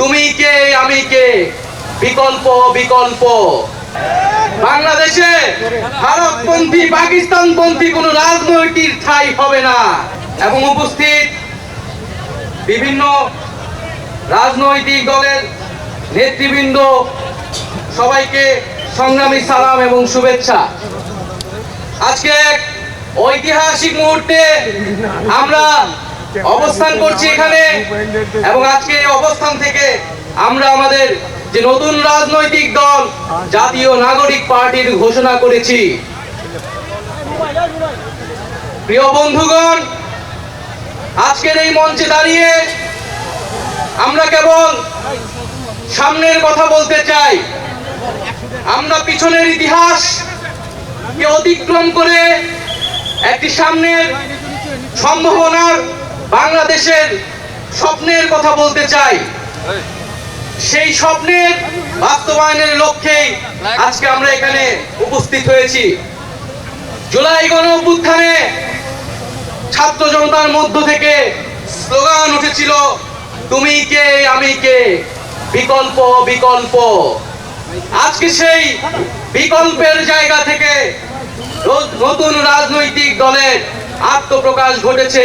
তুমি কে, আমি কে? বিকল্প বিকল্প। বাংলাদেশে ভারতপন্থী, পাকিস্তানপন্থী কোন রাজনৈতিক ঠাই হবে না। এবং উপস্থিত বিভিন্ন রাজনৈতিক দলের নেতৃবৃন্দ, সবাইকে সংগ্রামী সালাম এবং শুভেচ্ছা। আজকে ঐতিহাসিক মুহূর্তে আমরা অবস্থান করছি এখানে এবং আজকে এই অবস্থান থেকে আমরা আমাদের যে নতুন রাজনৈতিক দল, জাতীয় নাগরিক পার্টির ঘোষণা করেছি। প্রিয় বন্ধুগণ, আজকের এই মঞ্চে দাঁড়িয়ে আমরা কেবল সামনের কথা বলতে চাই। আমরা পিছনের ইতিহাস অতিক্রম করে একটি সামনের সম্ভাবনার বাংলাদেশের স্বপ্নের কথা বলতে চাই। সেই স্বপ্নের বাস্তবায়নের লক্ষ্যেই আজকে আমরা এখানে উপস্থিত হয়েছি। জুলাই গণ অভ্যুত্থানে ছাত্র জনতার মধ্য থেকে স্লোগান উঠেছিল তুমি কে আমি কে? বিকল্প বিকল্প। আজকে সেই বিকল্পের জায়গা থেকে নতুন রাজনৈতিক দলের আত্মপ্রকাশ ঘটেছে।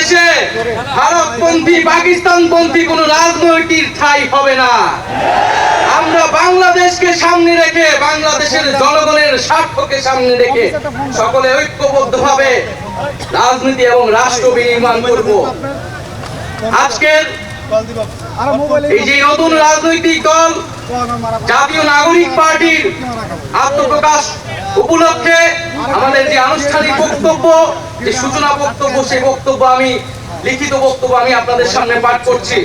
বাংলাদেশে ভারতপন্থী, পাকিস্তানপন্থী কোন রাজনৈতিক ঠাই হবে না। আমরা বাংলাদেশকে সামনে রেখে, বাংলাদেশের জনগণের স্বার্থকে সামনে রেখে সকলে ঐক্যবদ্ধভাবে রাজনীতি এবং রাষ্ট্র বিনির্মাণ করব। আজকের এই যে নতুন রাজনৈতিক দল জাতীয় নাগরিক পার্টির আত্মপ্রকাশ উপলক্ষে আমাদের যে আনুষ্ঠানিক বক্তব্য যে সূচনা বক্তব্য সেই বক্তব্য আমি লিখিত বক্তব্য আমি আপনাদের সামনে পাঠ করছি।